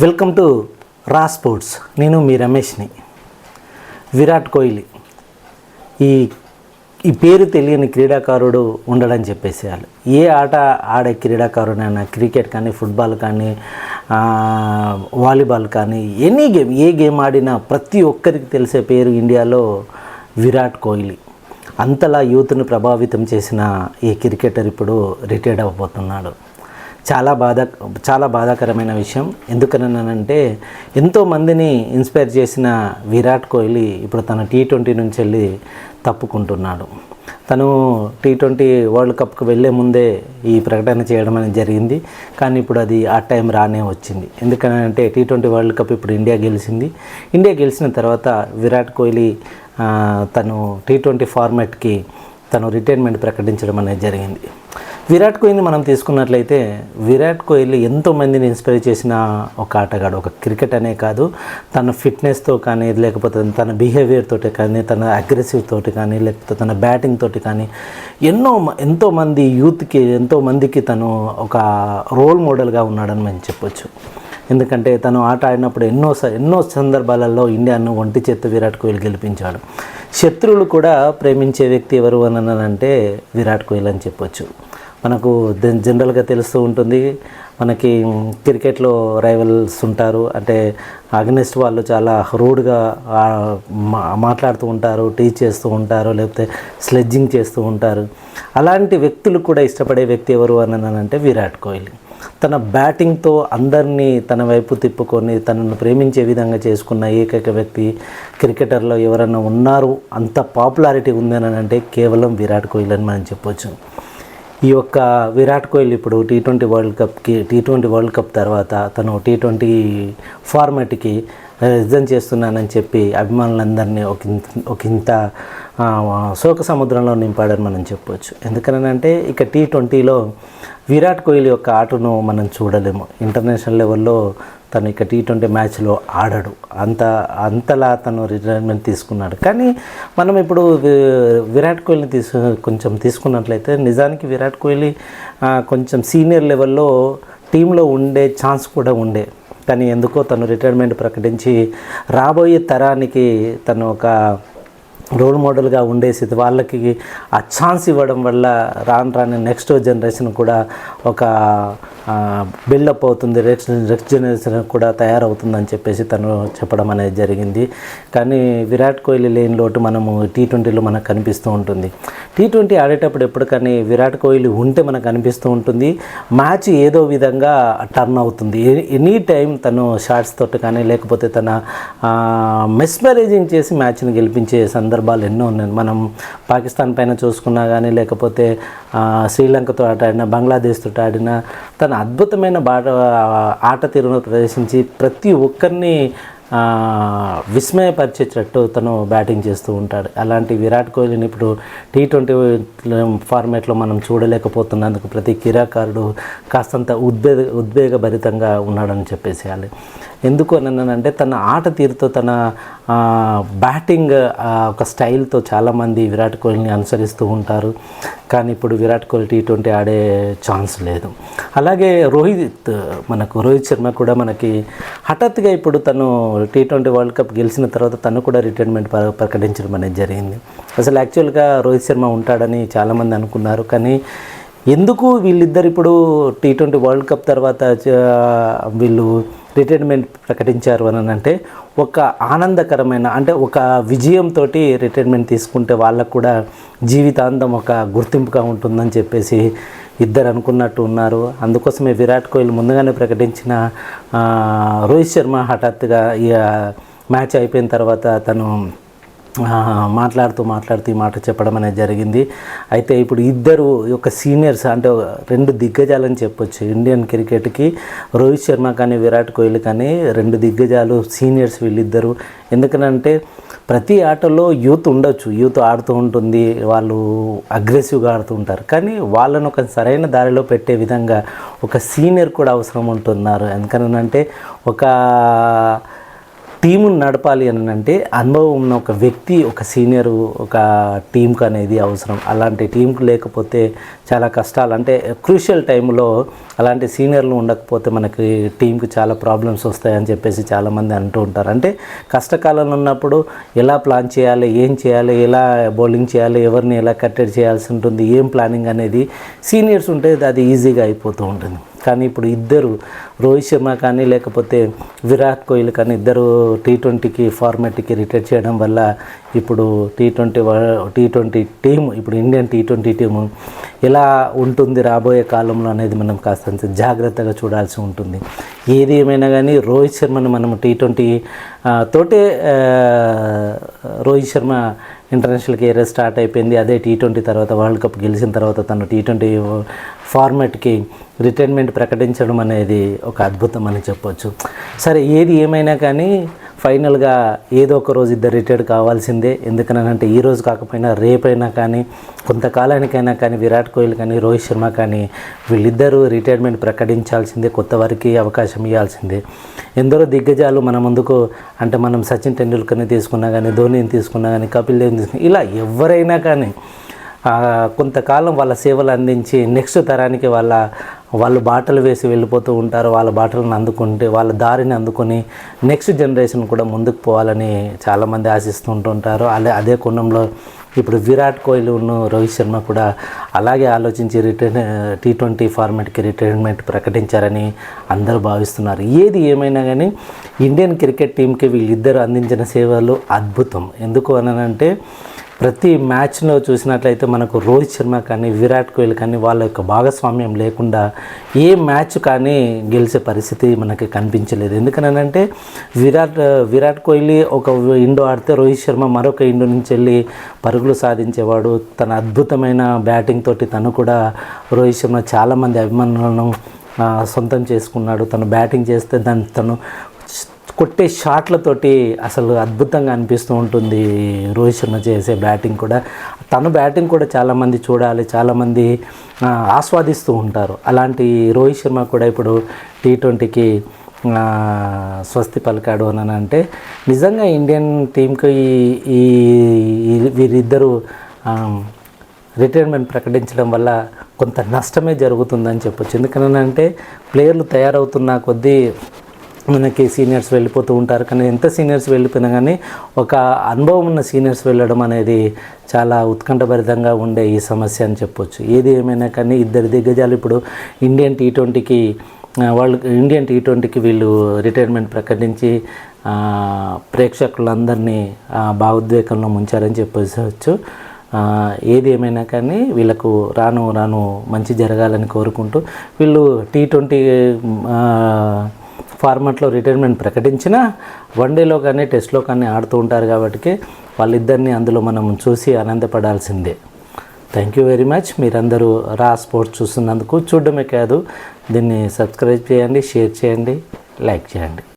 Welcome to రా sports. నేను మీ రమేష్ని. విరాట్ కోహ్లీ. ఈ ఈ పేరు తెలియని క్రీడాకారుడు ఉండడని చెప్పేసేయాలి ఏ ఆట ఆడే క్రీడాకారుడైనా క్రికెట్ కానీ ఫుట్బాల్ కానీ వాలీబాల్ కానీ ఎనీ గేమ్ ఏ గేమ్ ఆడినా ప్రతి ఒక్కరికి తెలిసే పేరు ఇండియాలో విరాట్ కోహ్లీ. అంతలా యూత్ను ప్రభావితం చేసిన ఈ క్రికెటర్ ఇప్పుడు రిటైర్డ్ అవ్వబోతున్నాడు. చాలా బాధ చాలా బాధాకరమైన విషయం. ఎందుకనంటే ఎంతోమందిని ఇన్స్పైర్ చేసిన విరాట్ కోహ్లీ ఇప్పుడు తన టీ ట్వంటీ నుంచి వెళ్ళి తప్పుకుంటున్నాడు. తను టీ ట్వంటీ వరల్డ్ కప్కి వెళ్ళే ముందే ఈ ప్రకటన చేయడం అనేది జరిగింది. కానీ ఇప్పుడు అది ఆ టైం రానే వచ్చింది. ఎందుకనంటే టీ ట్వంటీ వరల్డ్ కప్ ఇప్పుడు ఇండియా గెలిచింది. ఇండియా గెలిచిన తర్వాత విరాట్ కోహ్లీ తను టీ ట్వంటీ ఫార్మాట్కి తను రిటైర్మెంట్ ప్రకటించడం అనేది జరిగింది. విరాట్ కోహ్లీని మనం తీసుకున్నట్లయితే విరాట్ కోహ్లీ ఎంతోమందిని ఇన్స్పైర్ చేసిన ఒక ఆటగాడు ఒక క్రికెట్ అనే కాదు. తన ఫిట్నెస్తో కానీ లేకపోతే తన బిహేవియర్ తోటి కానీ తన అగ్రెసివ్ తోటి కానీ లేకపోతే తన బ్యాటింగ్ తోటి కానీ ఎన్నో మ- యూత్కి ఎంతో మందికి తను ఒక రోల్ మోడల్గా ఉన్నాడని మనం చెప్పొచ్చు. ఎందుకంటే తను ఆట ఆడినప్పుడు ఎన్నో స- ఎన్నో సందర్భాలలో ఇండియాను ఒంటి చేత్తో విరాట్ కోహ్లీ గెలిపించాడు. శత్రువులు కూడా ప్రేమించే వ్యక్తి ఎవరు అని అంటే విరాట్ కోహ్లీ అని చెప్పొచ్చు. మనకు జనరల్గా తెలుస్తూ ఉంటుంది. మనకి క్రికెట్లో రైవల్స్ ఉంటారు. అంటే అగ్నెస్ట్ వాళ్ళు చాలా రూడ్గా మాట్లాడుతూ ఉంటారు టీచ్ చేస్తూ ఉంటారు లేకపోతే స్లెడ్జింగ్ చేస్తూ ఉంటారు. అలాంటి వ్యక్తులు కూడా ఇష్టపడే వ్యక్తి ఎవరు అని అంటే విరాట్ కోహ్లీ. తన బ్యాటింగ్తో అందరినీ తన వైపు తిప్పుకొని తనను ప్రేమించే విధంగా చేసుకున్న ఏకైక వ్యక్తి క్రికెటర్లో ఎవరైనా ఉన్నారు అంత పాపులారిటీ ఉందని అంటే కేవలం విరాట్ కోహ్లీ అని మనం చెప్పొచ్చు. ఈ యొక్క విరాట్ కోహ్లీ ఇప్పుడు టీ ట్వంటీ వరల్డ్ కప్కి టీ ట్వంటీ వరల్డ్ కప్ తర్వాత తను టీ ట్వంటీ ఫార్మాట్కి రిజైన్ చేస్తున్నానని చెప్పి అభిమానులందరినీ ఒక ఒక ఇంత శోక సముద్రంలో నింపాడని మనం చెప్పవచ్చు ఎందుకనంటే ఇక టీ ట్వంటీలో విరాట్ కోహ్లీ యొక్క ఆటను మనం చూడలేము. ఇంటర్నేషనల్ లెవెల్లో తను ఇక టీ ట్వంటీ మ్యాచ్లో ఆడడు. అంత అంతలా తను రిటైర్మెంట్ తీసుకున్నాడు. కానీ మనం ఇప్పుడు విరాట్ కోహ్లీని తీసు కొంచెం తీసుకున్నట్లయితే నిజానికి విరాట్ కోహ్లీ కొంచెం సీనియర్ లెవెల్లో టీంలో ఉండే ఛాన్స్ కూడా ఉండే. కానీ ఎందుకో తను రిటైర్మెంట్ ప్రకటించి రాబోయే తరానికి తను ఒక రోల్ మోడల్గా ఉండేసి వాళ్ళకి ఆ ఛాన్స్ ఇవ్వడం వల్ల రాను రాని నెక్స్ట్ జనరేషన్ కూడా ఒక బిల్డప్ అవుతుంది. నెక్స్ట్ నెక్స్ట్ జనరేషన్ కూడా తయారవుతుందని చెప్పేసి తను చెప్పడం అనేది జరిగింది. కానీ విరాట్ కోహ్లీ లేని లోటు మనము టీ ట్వంటీలో మనకు కనిపిస్తూ ఉంటుంది. టీ ట్వంటీ ఆడేటప్పుడు ఎప్పుడు కానీ విరాట్ కోహ్లీ ఉంటే మనకు అనిపిస్తూ ఉంటుంది. మ్యాచ్ ఏదో విధంగా టర్న్ అవుతుంది. ఎనీ టైం తను షార్ట్స్ తోటి కానీ లేకపోతే తన మెస్మరైజింగ్ చేసి మ్యాచ్ని గెలిపించే సందర్భం సందర్భాలు ఎన్నో ఉన్నాయి. మనం పాకిస్తాన్ పైన చూసుకున్నా కానీ లేకపోతే శ్రీలంకతో ఆట ఆడినా బంగ్లాదేశ్తో ఆడినా తన అద్భుతమైన బాట ఆట తీరును ప్రదర్శించి ప్రతి ఒక్కరిని విస్మయపరిచేటట్టు తను బ్యాటింగ్ చేస్తూ ఉంటాడు. అలాంటి విరాట్ కోహ్లీని ఇప్పుడు టీ ట్వంటీ ఫార్మాట్లో మనం చూడలేకపోతున్నందుకు ప్రతి క్రీడాకారుడు కాస్తంత ఉద్వేగ ఉద్వేగభరితంగా ఉన్నాడని చెప్పేసేయాలి. ఎందుకు అంటే తన ఆట తీరుతో తన బ్యాటింగ్ ఒక స్టైల్తో చాలామంది విరాట్ కోహ్లీని అనుసరిస్తూ ఉంటారు. కానీ ఇప్పుడు విరాట్ కోహ్లీ టీ ట్వంటీ ఆడే ఛాన్స్ లేదు. అలాగే రోహిత్ మనకు రోహిత్ శర్మ కూడా మనకి హఠాత్తుగా ఇప్పుడు తను టీ ట్వంటీ వరల్డ్ కప్ గెలిచిన తర్వాత తను కూడా రిటైర్మెంట్ ప్రకటించడం అనేది జరిగింది. అసలు యాక్చువల్గా రోహిత్ శర్మ ఉంటాడని చాలామంది అనుకున్నారు. కానీ ఎందుకు వీళ్ళిద్దరు ఇప్పుడు టీ ట్వంటీ వరల్డ్ కప్ తర్వాత వీళ్ళు రిటైర్మెంట్ ప్రకటించారు అని అంటే ఒక ఆనందకరమైన అంటే ఒక విజయంతో రిటైర్మెంట్ తీసుకుంటే వాళ్ళకు కూడా జీవితాంతం ఒక గుర్తింపుగా ఉంటుందని చెప్పేసి ఇద్దరు అనుకున్నట్టు ఉన్నారు. అందుకోసమే విరాట్ కోహ్లీ ముందుగానే ప్రకటించిన రోహిత్ శర్మ హఠాత్తుగా ఈ మ్యాచ్ అయిపోయిన తర్వాత తను మాట్లాడుతూ మాట్లాడుతూ ఈ మాట చెప్పడం అనేది జరిగింది. అయితే ఇప్పుడు ఇద్దరు ఒక సీనియర్స్ అంటే రెండు దిగ్గజాలని చెప్పొచ్చు. ఇండియన్ క్రికెట్కి రోహిత్ శర్మ కానీ విరాట్ కోహ్లీ కానీ రెండు దిగ్గజాలు సీనియర్స్ వీళ్ళిద్దరు. ఎందుకనంటే ప్రతి ఆటలో యూత్ ఉండొచ్చు. యూత్ ఆడుతూ ఉంటుంది. వాళ్ళు అగ్రెసివ్గా ఆడుతూ ఉంటారు. కానీ వాళ్ళను ఒక సరైన దారిలో పెట్టే విధంగా ఒక సీనియర్ కూడా అవసరం ఉంటున్నారు. ఎందుకనంటే ఒక టీమును నడపాలి అని అంటే అనుభవం ఉన్న ఒక వ్యక్తి ఒక సీనియర్ ఒక టీంకు అనేది అవసరం. అలాంటి టీంకు లేకపోతే చాలా కష్టాలు. అంటే క్రూషియల్ టైంలో అలాంటి సీనియర్లు ఉండకపోతే మనకి టీంకి చాలా ప్రాబ్లమ్స్ వస్తాయని చెప్పేసి చాలామంది అంటూ ఉంటారు. అంటే కష్టకాలంలో ఉన్నప్పుడు ఎలా ప్లాన్ చేయాలి ఏం చేయాలి ఎలా బౌలింగ్ చేయాలి ఎవరిని ఎలా కట్టడి చేయాల్సి ఉంటుంది ఏం ప్లానింగ్ అనేది సీనియర్స్ ఉంటే అది ఈజీగా అయిపోతూ ఉంటుంది. కానీ ఇప్పుడు ఇద్దరు రోహిత్ శర్మ కానీ లేకపోతే విరాట్ కోహ్లీ కానీ ఇద్దరు టీ ట్వంటీకి ఫార్మాట్కి రిటైర్ చేయడం వల్ల ఇప్పుడు T twenty T twenty team ఇప్పుడు ఇండియన్ టీ ట్వంటీ టీము ఎలా ఉంటుంది రాబోయే కాలంలో అనేది మనం కాస్త జాగ్రత్తగా చూడాల్సి ఉంటుంది. ఏది ఏమైనా కానీ రోహిత్ శర్మని మనం టీ ట్వంటీ తోటే Rohit Sharma international career start అయిపోయింది. అదే టీ ట్వంటీ తర్వాత వరల్డ్ కప్ గెలిచిన తర్వాత తను టీ ట్వంటీ ఫార్మాట్కి రిటైర్మెంట్ ప్రకటించడం అనేది ఒక అద్భుతం అని చెప్పొచ్చు. సరే ఏది ఏమైనా కానీ ఫైనల్గా ఏదో ఒక రోజు ఇద్దరు రిటైర్డ్ కావాల్సిందే. ఎందుకనంటే ఈ రోజు కాకపోయినా రేపైనా కానీ కొంతకాలానికైనా కానీ విరాట్ కోహ్లీ కానీ రోహిత్ శర్మ కానీ వీళ్ళిద్దరూ రిటైర్మెంట్ ప్రకటించాల్సిందే కొత్త వారికి అవకాశం ఇవ్వాల్సిందే. ఎందరో దిగ్గజాలు మన ముందుకు అంటే మనం సచిన్ టెండూల్కర్ని తీసుకున్నా కానీ ధోనిని తీసుకున్నా కానీ కపిల్ దేవ్ని తీసుకున్నా ఇలా ఎవరైనా కానీ కొంతకాలం వాళ్ళ సేవలు అందించి నెక్స్ట్ తరానికి వాళ్ళ వాళ్ళు బాటలు వేసి వెళ్ళిపోతూ ఉంటారు వాళ్ళ బాటలను అందుకుంటే వాళ్ళ దారిని అందుకొని నెక్స్ట్ జనరేషన్ కూడా ముందుకు పోవాలని చాలామంది ఆశిస్తూ ఉంటుంటారు. అదే అదే కోణంలో ఇప్పుడు విరాట్ కోహ్లీ ఉన్న రోహిత్ శర్మ కూడా అలాగే ఆలోచించి రిటైర్ టీ ట్వంటీ ఫార్మాట్కి రిటైర్మెంట్ ప్రకటించారని అందరూ భావిస్తున్నారు. ఏది ఏమైనా కానీ ఇండియన్ క్రికెట్ టీంకి వీళ్ళిద్దరు అందించిన సేవలు అద్భుతం. ఎందుకు అనంటే ప్రతి మ్యాచ్లో చూసినట్లయితే మనకు రోహిత్ శర్మ కానీ విరాట్ కోహ్లీ కానీ వాళ్ళ యొక్క భాగస్వామ్యం లేకుండా ఏ మ్యాచ్ కానీ గెలిచే పరిస్థితి మనకి కనిపించలేదు. ఎందుకనంటే విరాట్ విరాట్ కోహ్లీ ఒక ఇండో ఆడితే రోహిత్ శర్మ మరొక ఇండో నుంచి వెళ్ళి పరుగులు సాధించేవాడు. తన అద్భుతమైన బ్యాటింగ్ తోటి తను కూడా రోహిత్ శర్మ చాలామంది అభిమానులను సొంతం చేసుకున్నాడు. తను బ్యాటింగ్ చేస్తే దాన్ని తను కొట్టే షాట్లతోటి అసలు అద్భుతంగా అనిపిస్తూ ఉంటుంది. రోహిత్ శర్మ చేసే బ్యాటింగ్ కూడా. తన బ్యాటింగ్ కూడా చాలామంది చూడాలి చాలామంది ఆస్వాదిస్తూ ఉంటారు. అలాంటి రోహిత్ శర్మ కూడా ఇప్పుడు టీ ట్వంటీకి స్వస్తి పలికాడు అని అంటే నిజంగా ఇండియన్ టీంకి ఈ- ఈ వీరిద్దరూ రిటైర్మెంట్ ప్రకటించడం వల్ల కొంత నష్టమే జరుగుతుందని చెప్పొచ్చు. ఎందుకనంటే ప్లేయర్లు తయారవుతున్న కొద్దీ మనకి సీనియర్స్ వెళ్ళిపోతూ ఉంటారు. కానీ ఎంత సీనియర్స్ వెళ్ళిపోయినా కానీ ఒక అనుభవం ఉన్న సీనియర్స్ వెళ్ళడం అనేది చాలా ఉత్కంఠభరితంగా ఉండే ఈ సమస్య అని చెప్పొచ్చు. ఏది ఏమైనా కానీ ఇద్దరు దిగ్గజాలు ఇప్పుడు ఇండియన్ టీ ట్వంటీకి వాళ్ళు ఇండియన్ టీ ట్వంటీకి వీళ్ళు రిటైర్మెంట్ ప్రకటించి ప్రేక్షకులందరినీ భావోద్వేగంలో ముంచారని చెప్పవచ్చు ఏది ఏమైనా కానీ వీళ్ళకు రాను రాను మంచి జరగాలని కోరుకుంటూ వీళ్ళు టీ ట్వంటీ ఫార్మాట్లో రిటైర్మెంట్ ప్రకటించిన వన్డేలో కానీ టెస్ట్లో కానీ ఆడుతూ ఉంటారు కాబట్టి వాళ్ళిద్దరిని అందులో మనం చూసి ఆనందపడాల్సిందే. థ్యాంక్ యూ వెరీ మచ్ మీరందరూ రా స్పోర్ట్స్ చూస్తున్నందుకు చూడడమే కాదు దీన్ని సబ్స్క్రైబ్ చేయండి షేర్ చేయండి లైక్ చేయండి.